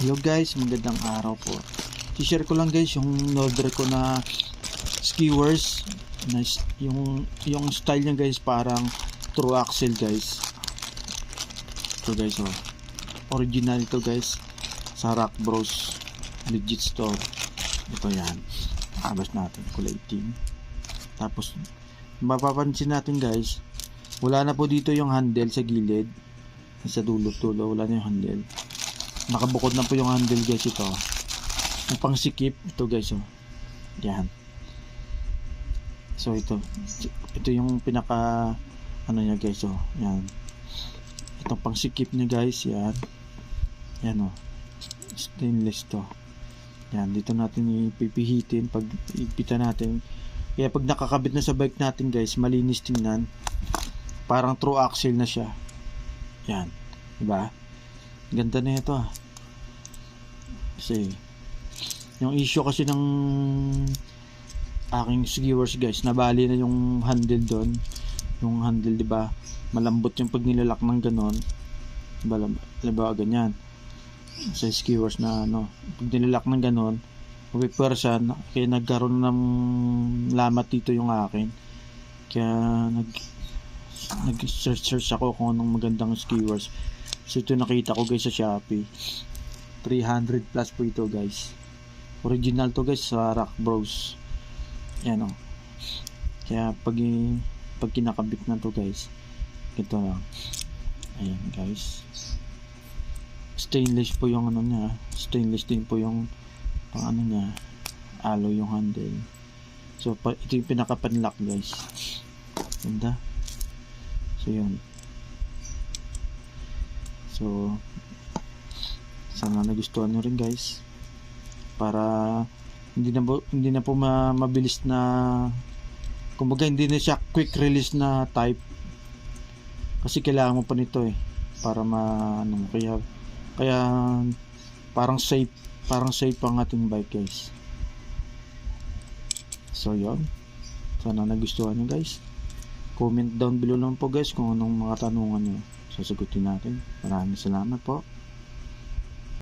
Hello guys, magandang araw po. I-share ko lang guys yung order ko na skewers. Na, yung, yung style niya guys parang true axle guys. Ito guys oh. Original ito guys. Sa Rock Bros. Legit store. Ito yan. Abas natin. Kulay team. Tapos mapapansin natin guys. Wala na po dito yung handle sa gilid. Sa dulo-dulo. Wala na yung handle nakabukod na po yung handle guys ito. Yung pangsikip. Ito guys oh. Yan. So ito. Ito yung pinaka ano niya guys oh. Yan. Itong pangsikip niya guys yan. Yan oh. Stainless to. Yan dito natin ipipihitin pag ipita natin. Kaya pag nakakabit na sa bike natin guys malinis tingnan. Parang true axle na siya. Yan. Diba Ganda na ito ah. Kasi yung issue kasi ng aking skewers guys, nabali na yung handle doon. Yung handle 'di ba? Malambot yung pag nilalak ng ganon. Diba, diba ganyan. Sa skewers na ano, pag nilalak ng ganon, pupipwersa, kaya nagkaroon ng lamat dito yung akin. Kaya nag nag-search search ako kung anong magandang skewers. So ito nakita ko guys sa Shopee. 300 plus po ito guys. Original to guys sa Rock Bros. Yan o. Kaya pag, pag kinakabit na to guys, ito lang. Ayan guys. Stainless po yung ano niya. Stainless din po yung pang ano niya. Alloy yung handle. So ito yung pinakapanlock guys. Ganda. So yun. So, sana nagustuhan nyo rin guys. Para hindi na po, hindi na po ma- mabilis na kumbaga hindi na siya quick release na type. Kasi kailangan mo pa nito eh para ma ano, kaya kaya parang safe parang safe ang ating bike guys. So yon. Sana nagustuhan nyo guys. Comment down below lang po guys kung anong mga tanungan nyo sasagutin natin. Maraming salamat po.